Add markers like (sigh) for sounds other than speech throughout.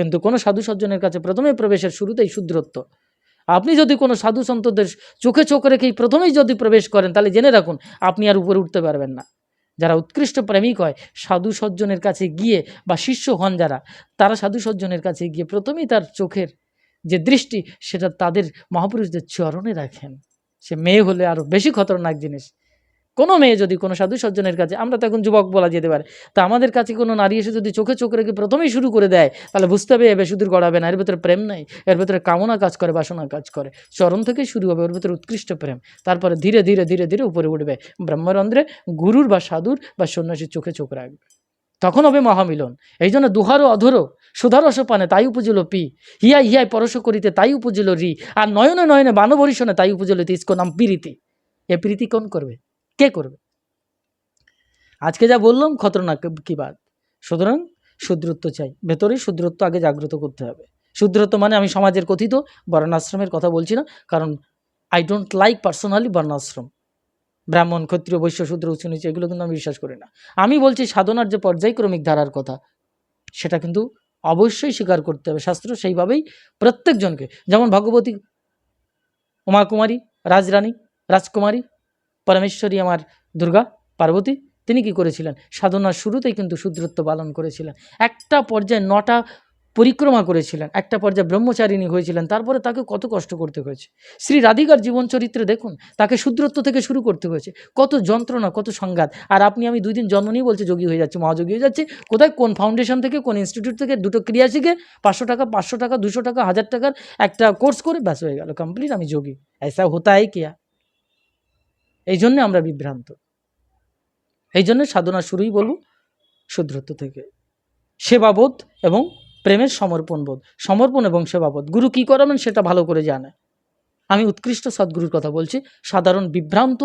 কিন্তু কোনো সাধু সজ্জনের কাছে প্রথমে প্রবেশের শুরুতেই শুদ্রত্ব। আপনি যদি কোনো সাধু সন্তদের চোখে চোখ রেখেই প্রথমেই যদি প্রবেশ করেন, তাহলে জেনে রাখুন, আপনি আর উপরে উঠতে পারবেন না। যারা উৎকৃষ্ট প্রেমিক হয়, সাধু সজ্জনের কাছে গিয়ে বা শিষ্য হন যারা, তারা সাধু সজ্জনের কাছে গিয়ে প্রথমেই তার চোখের যে দৃষ্টি, সেটা তাদের মহাপুরুষদের চরণে রাখেন। সে মেয়ে হলে আরও বেশি খতরনাক জিনিস। কোনো মেয়ে যদি কোনো সাধু সজ্জনের কাছে, আমরা তো এখন যুবক বলা যেতে পারে, তা আমাদের কাছে কোনো নারী এসে যদি চোখে চোখ রেখে প্রথমেই শুরু করে দেয়, তাহলে বুঝতে হবে এ বেশি দূর গড়াবে না, এর ভেতরে প্রেম নাই, এর ভেতরে কামনা কাজ করে, বাসনা কাজ করে। চরণ থেকেই শুরু হবে, ওর ভেতরে উৎকৃষ্ট প্রেম। তারপরে ধীরে ধীরে ধীরে ধীরে উপরে উঠবে। ব্রহ্মরন্ধ্রে গুরুর বা সাধুর বা সন্ন্যাসীর চোখে চোখ রাখবে। তখন হবে মহামিলন। এই জন্য দুহারও অধরো, সুধারস পানে তাই উপজিল পি, হিয়াই হিয়াই পরশ করিতে তাই উপজিল রি, আর নয়নে নয়নে বানবরিশনে তাই উপজিল তিস্কো নাম প্রীতি। এ প্রীতি কোন করবে? কে করবে? আজকে যা বললাম খতরনাক কি বাদ সুতরাং শুদ্রত্ব চাই। ভেতরে শুদ্রত্ব আগে জাগ্রত করতে হবে। শুদ্রত্ব মানে আমি সমাজের কথিত বর্ণাশ্রমের কথা বলছি না, কারণ আই ডোন্ট লাইক পার্সোনালি বর্ণাশ্রম। ব্রাহ্মণ, ক্ষত্রিয়, বৈশ্য, শূদ্র, উচ্চ, নিচে, এগুলো কিন্তু আমি বিশ্বাস করি না। আমি বলছি সাধনার যে পর্যায়ক্রমিক ধারার কথা, সেটা কিন্তু অবশ্যই স্বীকার করতে হবে। শাস্ত্র সেইভাবেই প্রত্যেকজনকে, যেমন ভগবতী উমাকুমারী, রাজরানী, রাজকুমারী পরমেশ্বরী আমার দুর্গা পার্বতী তিনি কি করেছিলেন সাধনার শুরুতেই কিন্তু শুদ্রত্ব পালন করেছিলেন একটা পর্যায়ে নটা পরিক্রমা করেছিলেন একটা পর্যায়ে ব্রহ্মচারিণী হয়েছিলেন তারপরে তাকে কত কষ্ট করতে হয়েছে শ্রী রাধিকার জীবন চরিত্রে দেখুন তাকে শুদ্রত্ব থেকে শুরু করতে হয়েছে কত যন্ত্রণা কত সংঘাত আর আপনি আমি দুই দিন জন্ম নিয়ে বলছি যোগী হয়ে যাচ্ছে মহাযোগী হয়ে যাচ্ছে কোথায় কোন ফাউন্ডেশন থেকে কোন ইনস্টিটিউট থেকে দুটো ক্রিয়া শিখে পাঁচশো টাকা পাঁচশো টাকা দুশো টাকা হাজার টাকার একটা কোর্স করে ব্যাস হয়ে গেল কমপ্লিট আমি যোগী ऐसा होता है क्या এই জন্য আমরা বিভ্রান্ত। এই জন্য সাধনা শুরুই বলব, শুদ্রত্ব থেকে। সেবাবোধ এবং প্রেমের সমর্পণ বোধ। সমর্পণ এবং সেবাবোধ। গুরু কী করাবেন সেটা ভালো করে জানে। আমি উৎকৃষ্ট সদ্গুরুর কথা বলছি। সাধারণ বিভ্রান্ত,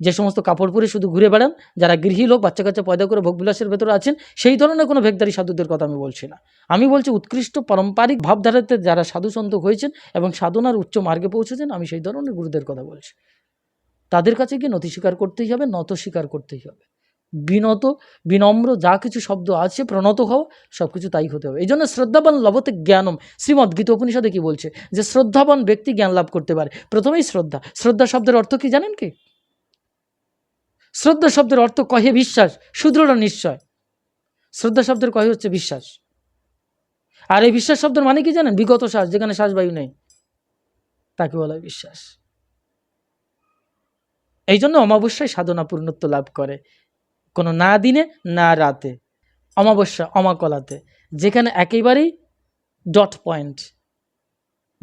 যে সমস্ত কাপড় পরে শুধু ঘুরে বেড়ান, যারা গৃহী লোক, বাচ্চা কাচ্চা, পয়দা করে ভোগবিলাসের ভেতরে আছেন, সেই ধরনের কোনো ভেগদারি সাধুদের কথা আমি বলছি না। আমি বলছি উৎকৃষ্ট পারম্পরিক ভাবধারাতে যারা সাধু সন্ত হয়েছেন এবং সাধনার উচ্চ মার্গে পৌঁছেছেন, আমি সেই ধরনের গুরুদের কথা বলছি। তাদের কাছে গিয়ে নথি স্বীকার করতেই হবে, নত স্বীকার করতেই হবে। বিনত, বিনম্র যা কিছু শব্দ আছে, প্রণত হওয়া সব কিছু তাই হতে হবে। এই জন্য শ্রদ্ধাবান লভতে জ্ঞানম। শ্রীমদ গীত উপনিষদে কি বলছে? যে শ্রদ্ধাবান ব্যক্তি জ্ঞান লাভ করতে পারে। প্রথমেই শ্রদ্ধা। শ্রদ্ধা শব্দের অর্থ কি জানেন কি? শ্রদ্ধা শব্দের অর্থ কহে বিশ্বাস, সুদৃঢ় নিশ্চয়। শ্রদ্ধা শব্দের কহে হচ্ছে বিশ্বাস। আর এই বিশ্বাস শব্দের মানে কি জানেন? বিগত শ্বাস, যেখানে শ্বাসবায়ু নেই, তাকে বলা হয় বিশ্বাস। এই জন্য অমাবস্যায় সাধনা পূর্ণত্ব লাভ করে। কোনো না দিনে, না রাতে। অমাবস্যা, অমাকলাতে। যেখানে একেবারেই ডট পয়েন্ট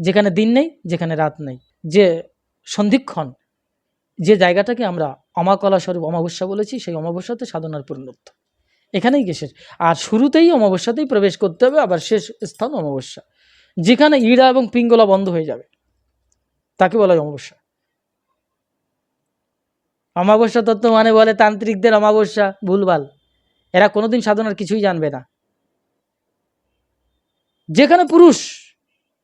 যেখানে দিন নেই, যেখানে রাত নেই। যে সন্ধিক্ষণ, যে জায়গাটাকে আমরা অমাকলা স্বরূপ অমাবস্যা বলেছি, সেই অমাবস্যাতে সাধনার পূর্ণত্ব। এখানেই শেষ। আর শুরুতেই অমাবস্যাতেই প্রবেশ করতে হবে, আবার শেষ স্থান অমাবস্যা। যেখানে ইড়া এবং পিঙ্গলা বন্ধ হয়ে যাবে, তাকে বলা হয় অমাবস্যা। অমাবস্যা তত্ত্ব মানে বলে তান্ত্রিকদের অমাবস্যা, ভুলভাল। এরা কোনোদিন সাধনার কিছুই জানবে না। যেখানে পুরুষ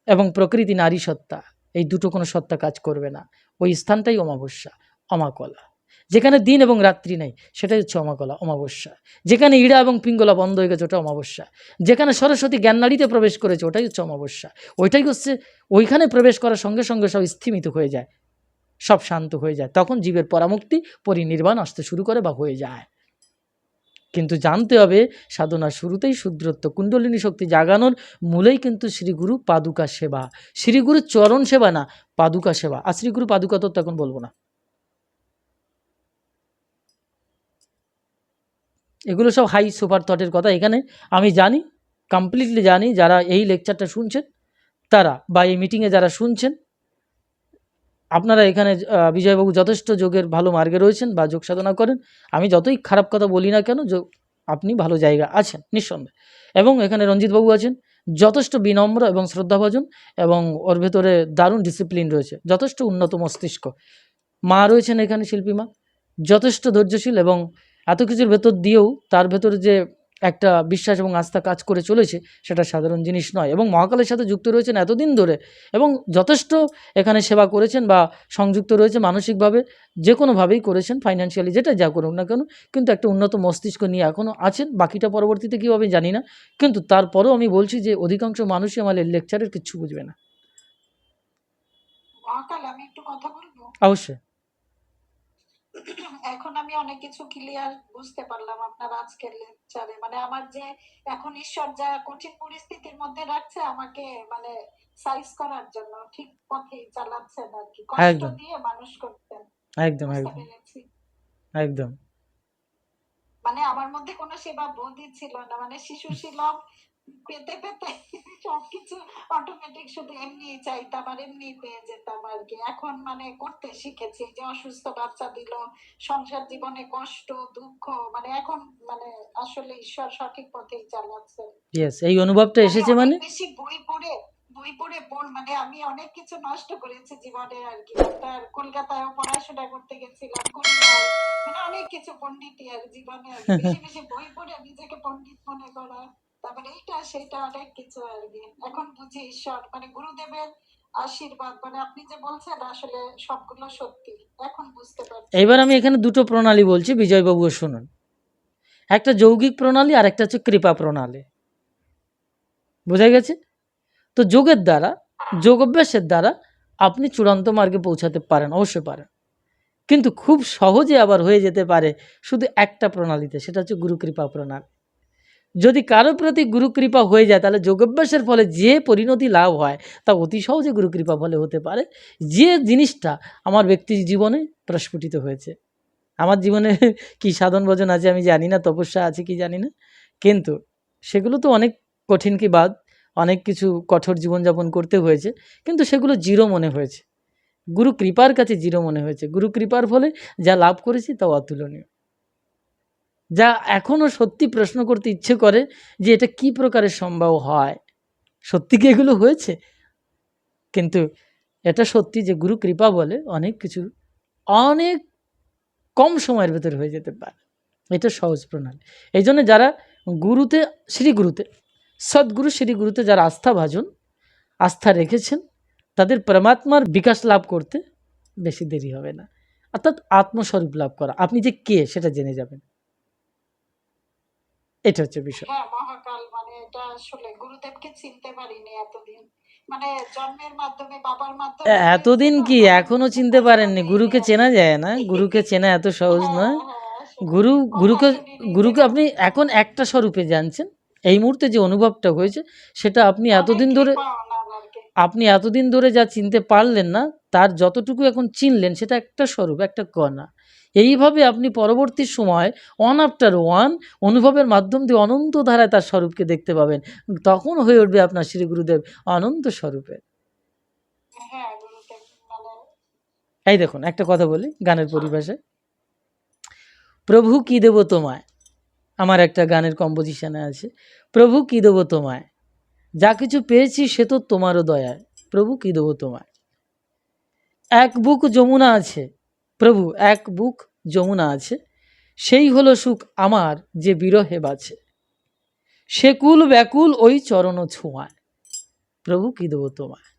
এবং প্রকৃতি নারী সত্তা, এই দুটো কোনো সত্তা কাজ করবে না। ওই স্থানটাই অমাবস্যা, অমাকলা। যেখানে দিন এবং রাত্রি নেই, সেটাই হচ্ছে অমাকলা, অমাবস্যা। যেখানে ইড়া এবং পিঙ্গলা বন্ধ হয়ে গেছে, ওটা অমাবস্যা। যেখানে সরস্বতী জ্ঞান নাড়িতে প্রবেশ করেছে, ওটাই হচ্ছে অমাবস্যা। ওইটাই হচ্ছে, ওইখানে প্রবেশ করার সঙ্গে সঙ্গে সব স্থিমিত হয়ে যায়। সব শান্ত হয়ে যায়। তখন জীবের পরামুক্তি, পরিনির্বাণ আসতে শুরু করে বা হয়ে যায়। কিন্তু জানতে হবে, সাধনার শুরুতেই শুদ্রত্ব, কুণ্ডলিনী শক্তি জাগানোর মূলেই কিন্তু শ্রীগুরু পাদুকা সেবা। শ্রীগুরু চরণ সেবা না, পাদুকা সেবা। আর শ্রীগুরু পাদুকা তো এখন বলব না। এগুলো সব হাই সুপার থটের কথা। এখানে আমি জানি কমপ্লিটলি জানি, যারা এই লেকচারটা শুনছেন, তারা বা এই মিটিংয়ে যারা শুনছেন আপনারা এখানে বিজয়বাবু যথেষ্ট যোগের ভালো মার্গে রয়েছেন বা যোগ সাধনা করেন। আমি যতই খারাপ কথা বলি না কেন, যোগ, আপনি ভালো জায়গা আছেন, নিঃসন্দেহে। এবং এখানে রঞ্জিতবাবু আছেন, যথেষ্ট বিনম্র এবং শ্রদ্ধাভাজন এবং ওর ভেতরে দারুণ ডিসিপ্লিন রয়েছে। যথেষ্ট উন্নত মস্তিষ্ক। মা রয়েছেন এখানে শিল্পী মা। যথেষ্ট ধৈর্যশীল এবং এত কিছুর ভেতর দিয়েও তার ভেতরে যে একটা বিশ্বাস এবং আস্থা কাজ করে চলেছে সেটা সাধারণ জিনিস নয়। এবং মহাকালের সাথে যুক্ত রয়েছেন এতদিন ধরে এবং যথেষ্ট এখানে সেবা করেছেন বা সংযুক্ত রয়েছে মানসিকভাবে যে কোনোভাবেই করেছেন ফাইন্যান্সিয়ালি যেটা যা করুন না কেন কিন্তু একটা উন্নত মস্তিষ্ক নিয়ে এখনও আছেন। বাকিটা পরবর্তীতে কীভাবে জানি না কিন্তু তারপরেও আমি বলছি যে অধিকাংশ মানুষই আমাদের লেকচারের কিচ্ছু বুঝবে না। অবশ্যই। এখন আমি অনেক কিছু ক্লিয়ার বুঝতে পারলাম আপনার আজকের লেকচারে মানে আমার যে এখন ঈশ্বর যা কঠিন পরিস্থিতির মধ্যে রাখছে আমাকে মানে সাইজ করার জন্য ঠিক পথেই চালাচ্ছেন আর কি। কষ্ট দিয়ে মানুষ করতেন একদম একদম। একদম। মানে আমার মধ্যে কোনো সেবা বোধই ছিল না। মানে শিশু ছিলাম পেতে পেতে সবকিছু অটোমেটিক শুধু এমনি চাইতাম আর এমনি পেয়ে যেতাম আর কি। এখন মানে করতে শিখেছি যে অসুস্থ বাচ্চা দিল সংসার জীবনে কষ্ট দুঃখ মানে এখন মানে আসলে ঈশ্বর সঠিক পথেই চালাচ্ছে। ইয়েস এই অনুভবটা এসেছে মানে? বেশি বই পড়ে বই পড়ে পড় মানে আমি অনেক কিছু নষ্ট করেছি জীবনে আর কি। আপনার কলকাতায় পড়াশোনা করতে গেছিলাম মানে অনেক কিছু পণ্ডিতি আর জীবনে আর কি। বেশি বেশি বই পড়ে নিজেকে পণ্ডিত মনে করা। তারপরে সেটা অনেক কিছু আর কি। এখন বুঝি ঈশ্বর মানে গুরুদেবের আশীর্বাদ মানে আপনি যে বলছেন আসলে সবগুলো সত্যি, এখন বুঝতে পারছি। এবার আমি এখানে দুটো প্রণালী বলছি, বিজয়বাবু শুনুন। একটা যৌগিক প্রণালী আর একটা হচ্ছে কৃপা প্রণালী। বোঝা গেছে? তো যোগের দ্বারা যোগ অভ্যাসের দ্বারা আপনি চূড়ান্ত মার্গে পৌঁছাতে পারেন, অবশ্যই পারেন। কিন্তু খুব সহজে আবার হয়ে যেতে পারে শুধু একটা প্রণালীতে, সেটা হচ্ছে গুরুকৃপা প্রণালী। যদি কারও প্রতি গুরুকৃপা হয়ে যায়, তাহলে যোগাভ্যাসের ফলে যে পরিণতি লাভ হয়, তা অতি সহজে গুরুকৃপা ফলে হতে পারে। যে জিনিসটা আমার ব্যক্তির জীবনে প্রস্ফুটিত হয়েছে। আমার জীবনে (laughs) কি সাধন ভজন আছে আমি জানি না, তপস্যা আছে কি জানি না। কিন্তু সেগুলো তো অনেক কঠিন কি বাদ, অনেক কিছু কঠোর জীবনযাপন করতে হয়েছে, কিন্তু সেগুলো জিরো মনে হয়েছে। গুরু কৃপার কাছে জিরো মনে হয়েছে। গুরু কৃপার ফলে যা লাভ করেছি তা অতুলনীয়। যা এখনও সত্যি প্রশ্ন করতে ইচ্ছে করে যে এটা কি প্রকারের সম্ভব হয়। সত্যি কি এগুলো হয়েছে? কিন্তু এটা সত্যি যে গুরু কৃপা বলে অনেক কিছু অনেক কম সময়ের ভেতর হয়ে যেতে পারে। এটা সহজ প্রণালী। এই জন্য যারা গুরুতে শ্রী গুরুতে সদ্গুরু শ্রী গুরুতে যারা আস্থা ভাজন, আস্থা রেখেছেন, তাদের পরমাত্মার বিকাশ লাভ করতে বেশি দেরি হবে না। অর্থাৎ আত্মস্বরূপ লাভ করা। আপনি যে কে সেটা জেনে যাবেন। এটা হচ্ছে বিষয়। হ্যাঁ মহাকাল মানে এটা আসলে গুরুদেবকে চিনতে পারিনি এতদিন। মানে জন্মের মাধ্যমে বাবার মাধ্যমে এতদিন কি এখনও চিনতে পারেননি? গুরুকে চেনা যায় না? গুরুকে চেনা এত সহজ হ্যাঁ, নয়? হ্যাঁ, গুরু গুরুকে গুরুকে আপনি এখন একটা স্বরূপে জানছেন। এই মুহূর্তে যে অনুভবটা হয়েছে সেটা আপনি এতদিন ধরে। আপনি এতদিন ধরে যা চিনতে পারলেন না তার যতটুকু এখন চিনলেন সেটা একটা স্বরূপ একটা কণা। এইভাবে আপনি পরবর্তী সময় ওয়ান আফটার ওয়ান অনুভবের মাধ্যম দিয়ে অনন্ত ধারায় তার স্বরূপকে দেখতে পাবেন। তখন হয়ে উঠবে আপনার শ্রী গুরুদেব অনন্ত স্বরূপে হ্যাঁ মানে এই দেখুন একটা কথা বলি গানের পরিভাষায়। প্রভু কি দেব তোমায়? আমার একটা গানের কম্পোজিশনে আছে। প্রভু কি দেব তোমায়? যা কিছু পেয়েছি সে তো তোমারও দয়ায়। প্রভু কি দেব তোমায়? এক বুক যমুনা আছে, প্রভু, এক বুক যমুনা আছে, সেই হলো সুখ আমার যে বিরহে বাছে সে কুল ব্যাকুল ওই চরণ ছোঁয়ায়, প্রভু কি দেব তোমায়?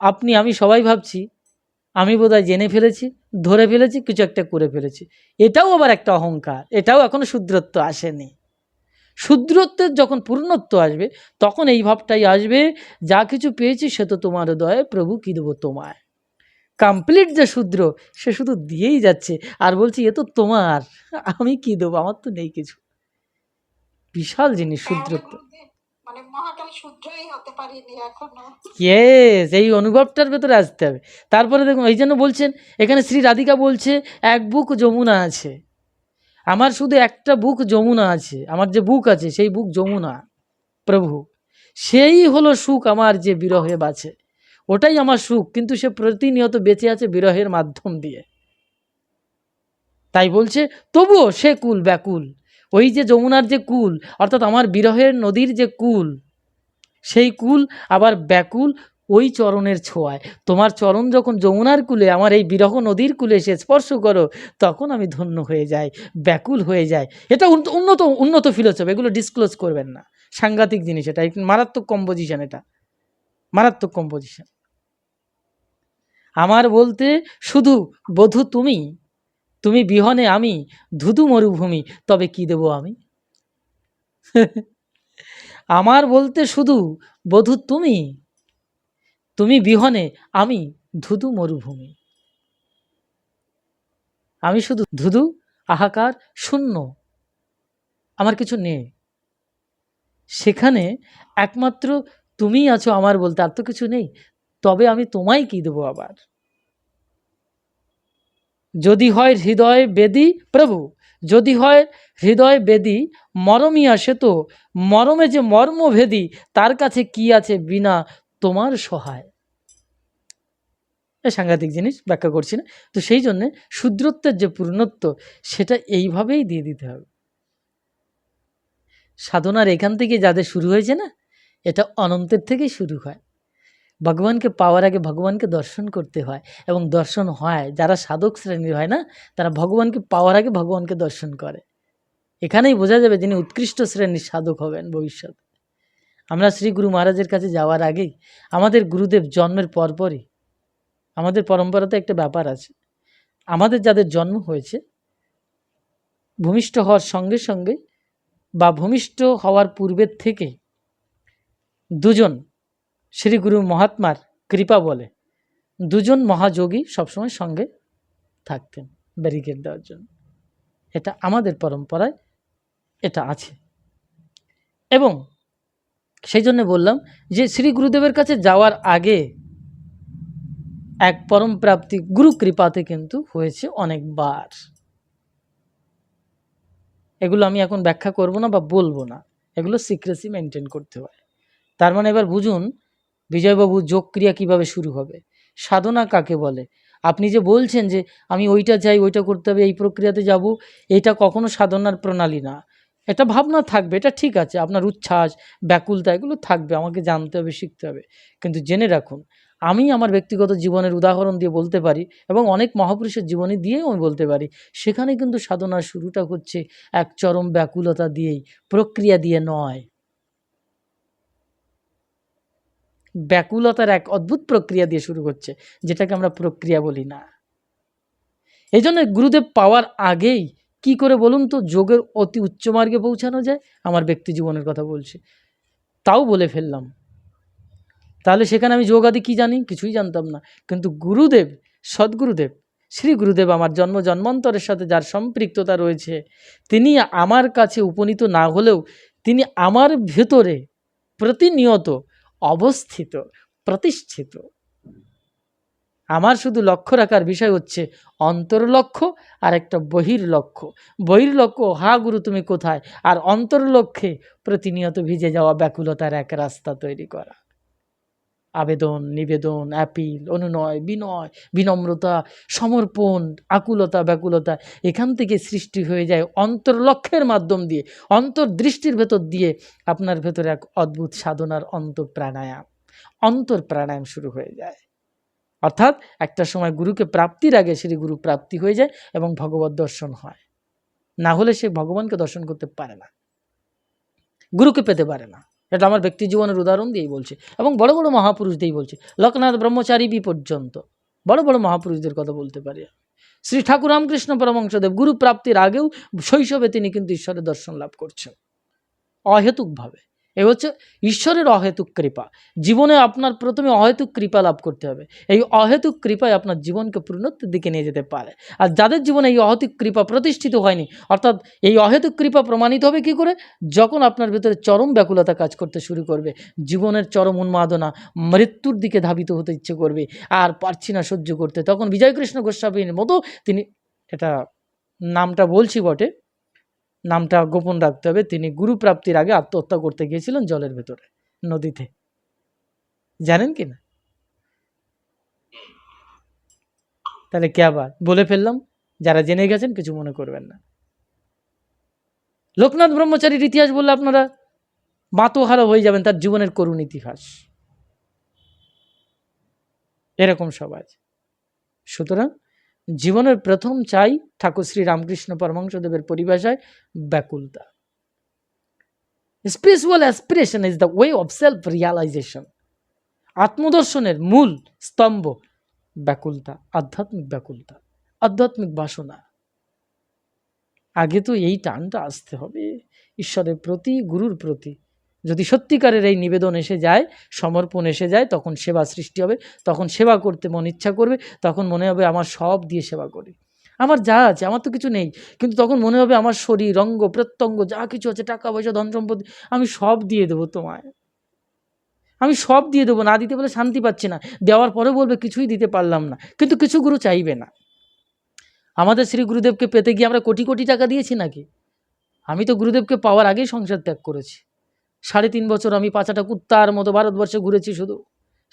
আপনি, আমি সবাই ভাবছি, আমি বোধহয় জেনে ফেলেছি, ধরে ফেলেছি, কিছু একটা করে ফেলেছি। এটাও আবার একটা অহংকার, এটাও এখনও শুদ্রত্ব আসেনি। শুদ্রত্বের যখন পূর্ণত্ব আসবে, তখন এই ভাবটাই আসবে, যা কিছু পেয়েছি সে তো তোমার দয়ে প্রভু কী দেবো তোমায়? কমপ্লিট যে শূদ্র সে শুধু দিয়েই যাচ্ছে। আর বলছি এ তো তোমার আমি কি দেবো? আমার তো নেই কিছু। বিশাল জিনিস শুদ্রত্ব গুরুদেব মানে ইয়েস এই অনুভবটার ভেতরে আসতে হবে। তারপরে দেখুন এই জন্য বলছেন এখানে শ্রী রাধিকা বলছে এক বুক যমুনা আছে। আমার শুধু একটা বুক যমুনা আছে। আমার যে বুক আছে সেই বুক যমুনা প্রভু। সেই হলো সুখ আমার যে বিরহে বাঁচে। ওটাই আমার সুখ, কিন্তু সে প্রতিনিয়ত বেঁচে আছে বিরহের মাধ্যম দিয়ে। তাই বলছে, তবুও সে কুল ব্যাকুল। ওই যে যমুনার যে কুল, অর্থাৎ আমার বিরহের নদীর যে কুল, সেই কুল আবার ব্যাকুল ওই চরণের ছোঁয়ায়। তোমার চরণ যখন যমুনার কুলে, আমার এই বিরহ নদীর কূলে এসে স্পর্শ করো, তখন আমি ধন্য হয়ে যাই, ব্যাকুল হয়ে যায় এটা উন- উন্নত উন্নত ফিলোসফি, এগুলো ডিসক্লোজ করবেন না। সাংঘাতিক জিনিস এটা মারাত্মক কম্পোজিশন এটা। মারাত্মক কম্পোজিশন আমার বলতে শুধু বধু তুমি। তুমি বিহনে আমি, ধুধু মরুভূমি, তবে কি দেব আমি? (laughs) আমার বলতে শুধু বধু তুমি। তুমি বিহনে আমি, ধুধু মরুভূমি। আমি শুধু ধুধু, আহাকার, শূন্য। আমার কিছু নেই। সেখানে একমাত্র তুমিই আছো আমার বলতে, আর তো কিছু নেই। তবে আমি তোমায় কি দেবো আবার? যদি হয় হৃদয় বেদি প্রভু, যদি হয় হৃদয় বেদি মরমই আসে তো, মরমে যে মর্মভেদি তার কাছে কি আছে বিনা তোমার সহায়? সাংঘাতিক জিনিস, ব্যাখ্যা করছি না। তো সেই জন্যে শূদ্রত্বের যে পূর্ণত্ব, সেটা এইভাবেই দিয়ে দিতে হবে। সাধনার এখান থেকে যাদের শুরু হয়েছে না, এটা অনন্তের থেকেই শুরু হয়। ভগবানকে পাওয়ার আগে ভগবানকে দর্শন করতে হয় এবং দর্শন হয়। যারা সাধক শ্রেণির হয় না, তারা ভগবানকে পাওয়ার আগে ভগবানকে দর্শন করে। এখানেই বোঝা যাবে যিনি উৎকৃষ্ট শ্রেণির সাধক হবেন ভবিষ্যৎ আমরা শ্রী গুরু মহারাজের কাছে যাওয়ার আগেই আমাদের গুরুদেব জন্মের পরপরই, আমাদের পরম্পরাতে একটা ব্যাপার আছে। আমাদের যাদের জন্ম হয়েছে, ভূমিষ্ঠ হওয়ার সঙ্গে সঙ্গে বা ভূমিষ্ঠ হওয়ার পূর্বের থেকে দুজন শ্রী গুরু মহাত্মার কৃপা বলে। দুজন মহাযোগী সবসময় সঙ্গে থাকতেন ব্যারিকেড দেওয়ার জন্য। এটা আমাদের পরম্পরায় এটা আছে। এবং সেই জন্য বললাম যে শ্রী গুরুদেবের কাছে যাওয়ার আগে এক পরম প্রাপ্তি গুরু কৃপাতে কিন্তু হয়েছে অনেকবার। এগুলো আমি এখন ব্যাখ্যা করব না বা বলব না। এগুলো সিক্রেসি মেনটেন করতে হয়। তার মানে এবার বুঝুন বিজয়বাবু যোগ ক্রিয়া কীভাবে শুরু হবে? সাধনা কাকে বলে? আপনি যে বলছেন যে আমি ওইটা চাই, ওইটা করতে হবে, এই প্রক্রিয়াতে যাব, এটা কখনো সাধনার প্রণালী না। এটা ভাবনা থাকবে, এটা ঠিক আছে, আপনার উচ্ছ্বাস, ব্যাকুলতা, এগুলো থাকবে, আমাকে জানতে হবে, শিখতে হবে। কিন্তু জেনে রাখুন, আমি আমার ব্যক্তিগত জীবনের উদাহরণ দিয়ে বলতে পারি এবং অনেক মহাপুরুষের জীবনী দিয়েও আমি বলতে পারি, সেখানে কিন্তু সাধনার শুরুটা হচ্ছে এক চরম ব্যাকুলতা দিয়েই, প্রক্রিয়া দিয়ে নয়। ব্যাকুলতার এক অদ্ভুত প্রক্রিয়া দিয়ে শুরু হচ্ছে, যেটাকে আমরা প্রক্রিয়া বলি না। এই জন্য গুরুদেব পাওয়ার আগেই কি করে বলুন তো, যোগের অতি উচ্চ মার্গে পৌঁছানো যায়? আমার ব্যক্তি জীবনের কথা বলছি। তাও বলে ফেললাম। তাহলে সেখানে আমি যোগ আদি কী জানি? কিছুই জানতাম না। কিন্তু গুরুদেব, সদ্গুরুদেব, শ্রী গুরুদেব আমার জন্ম জন্মান্তরের সাথে যার সম্পৃক্ততা রয়েছে, তিনি আমার কাছে উপনীত না হলেও তিনি আমার ভেতরে প্রতিনিয়ত অবস্থিত, প্রতিষ্ঠিত। আমার শুধু লক্ষ্য রাখার বিষয় হচ্ছে অন্তর্লক্ষ্য আর একটা বহির্লক্ষ্য। বহির্লক্ষ্য, হা গুরু, তুমি কোথায়? আর অন্তর্লক্ষ্যে প্রতিনিয়ত ভিজে যাওয়া ব্যাকুলতার এক রাস্তা তৈরি করা। আবেদন, নিবেদন অ্যাপিল অনুনয়, বিনয়, বিনম্রতা, সমর্পণ, আকুলতা, ব্যাকুলতা এখান থেকে সৃষ্টি হয়ে যায় অন্তর্লক্ষ্যের মাধ্যম দিয়ে, অন্তর্দৃষ্টির ভেতর দিয়ে আপনার ভেতরে এক অদ্ভুত সাধনার অন্তর প্রাণায়াম অন্তর প্রাণায়াম শুরু হয়ে যায়। অর্থাৎ একটা সময় গুরুকে প্রাপ্তির আগে শ্রী গুরু প্রাপ্তি হয়ে যায় এবং ভগবত দর্শন হয়। না হলে সে ভগবানকে দর্শন করতে পারে না, গুরুকে পেতে পারে না। এটা আমার ব্যক্তি জীবনের উদাহরণ দিয়েই বলছে এবং বড় বড় মহাপুরুষ দিয়েই বলছে, লোকনাথ ব্রহ্মচারী বি পর্যন্ত। বড় বড় মহাপুরুষদের কথা বলতে পারি শ্রী ঠাকুর রামকৃষ্ণ পরমংসদেব গুরু প্রাপ্তির আগেও শৈশবে তিনি কিন্তু ঈশ্বরের দর্শন লাভ করছেন। অহেতুকভাবে। এ হচ্ছে ঈশ্বরের অহেতুক কৃপা। জীবনে আপনার প্রথমে অহেতুক কৃপা লাভ করতে হবে। এই অহেতুক কৃপায় আপনার জীবনকে পূর্ণত্বের দিকে নিয়ে যেতে পারে। আর যাদের জীবনে এই অহেতুক কৃপা প্রতিষ্ঠিত হয়নি, অর্থাৎ এই অহেতুক কৃপা প্রমাণিত হবে কি করে? যখন আপনার ভেতরে চরম ব্যাকুলতা কাজ করতে শুরু করবে, জীবনের চরম উন্মাদনা মৃত্যুর দিকে ধাবিত হতে ইচ্ছে করবে, আর পারছি না সহ্য করতে, তখন বিজয়কৃষ্ণ গোস্বামীর মতো তিনি, এটা নামটা বলছি বটে নামটা গোপন রাখতে হবে। তিনি গুরু প্রাপ্তির আগে আত্মহত্যা করতে গিয়েছিলেন জলের ভেতরে, নদীতে। জানেন কি না? তাহলে কে আবার? বলে ফেললাম, যারা জেনে গেছেন কিছু মনে করবেন না। লোকনাথ ব্রহ্মচারীর ইতিহাস বললে আপনারা মাতোহারা হয়ে যাবেন, তার জীবনের করুণ ইতিহাস। এরকম আছে। সুতরাং জীবনের প্রথম চাই ঠাকুর শ্রী রামকৃষ্ণ পরমহংসদেবের পরিভাষায় ব্যাকুলতা। Spiritual aspiration is the way of self realisation আত্মদর্শনের মূল স্তম্ভ ব্যাকুলতা, আধ্যাত্মিক ব্যাকুলতা, আধ্যাত্মিক বাসনা। আগে তো এই টানটা আসতে হবে। ঈশ্বরের প্রতি, গুরুর প্রতি যদি সত্যিকারের এই নিবেদন এসে যায়, সমর্পণ এসে যায়, তখন সেবা সৃষ্টি হবে, তখন সেবা করতে মন ইচ্ছা করবে, তখন মনে হবে আমার সব দিয়ে সেবা করি। আমার যা আছে, আমার তো কিছু নেই, কিন্তু তখন মনে হবে আমার শরীর, অঙ্গ, প্রত্যঙ্গ, যা কিছু আছে, টাকা পয়সা, ধন সম্পত্তি, আমি সব দিয়ে দেবো তোমায়। আমি সব দিয়ে দেবো, না দিতে বলে শান্তি পাচ্ছি না, দেওয়ার পরে বলবে কিছুই দিতে পারলাম না, কিন্তু কিছু গুরু চাইবে না। আমাদের শ্রী গুরুদেবকে পেতে গিয়ে আমরা কোটি কোটি টাকা দিয়েছি নাকি? আমি তো গুরুদেবকে পাওয়ার আগেই সংসার ত্যাগ করেছি। সাড়ে তিন বছর আমি পাঁচাটা কুত্তার মতো ভারতবর্ষে ঘুরেছি শুধু।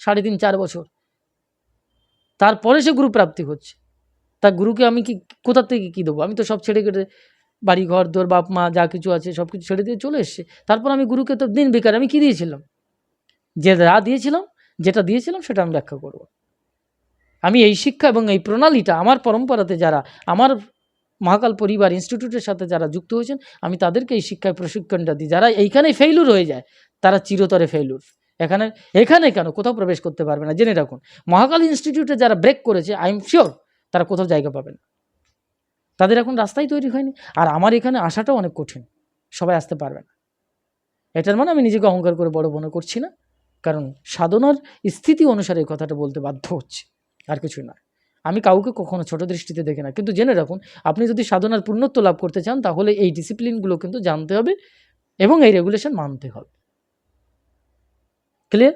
সাড়ে তিন, চার বছর। তারপরে সে গুরু প্রাপ্তি হচ্ছে। তা গুরুকে আমি কি, কোথার থেকে কী দেবো? আমি তো সব ছেড়ে কেটে বাড়ি, ঘর দোর বাপ, মা, যা কিছু আছে সব কিছু ছেড়ে দিয়ে চলে এসছে। তারপর আমি গুরুকে তো দিন বেকার, আমি কী দিয়েছিলাম? যে যা দিয়েছিলাম, যেটা দিয়েছিলাম সেটা আমি ব্যাখ্যা করব। আমি এই শিক্ষা এবং এই প্রণালীটা আমার পরম্পরাতে যারা, আমার মহাকাল পরিবার ইনস্টিটিউটের সাথে যারা যুক্ত হয়েছেন, আমি তাদেরকে এই শিক্ষায় প্রশিক্ষণটা দিই। যারা এইখানে ফেইলুর হয়ে যায়, তারা চিরতরে ফেইলুর এখানে এখানে কেন? কোথাও প্রবেশ করতে পারবে না। জেনে রাখুন, মহাকাল ইনস্টিটিউটে যারা ব্রেক করেছে আই এম শিওর তারা কোথাও জায়গা পাবে না। তাদের এখন রাস্তাই তৈরি হয়নি। আর আমার এখানে আসাটাও অনেক কঠিন। সবাই আসতে পারবে না। এটার মানে আমি নিজেকে অহংকার করে বড় মনে করছি না। কারণ সাধনার স্থিতি অনুসারে এই কথাটা বলতে বাধ্য হচ্ছে। আর কিছুই না আমি কাউকে কখনো ছোট দৃষ্টিতে দেখে না। কিন্তু জেনে রাখুন, আপনি যদি সাধনার পূর্ণত্ব লাভ করতে চান, তাহলে এই ডিসিপ্লিনগুলো কিন্তু জানতে হবে এবং এই রেগুলেশন মানতে হবে। ক্লিয়ার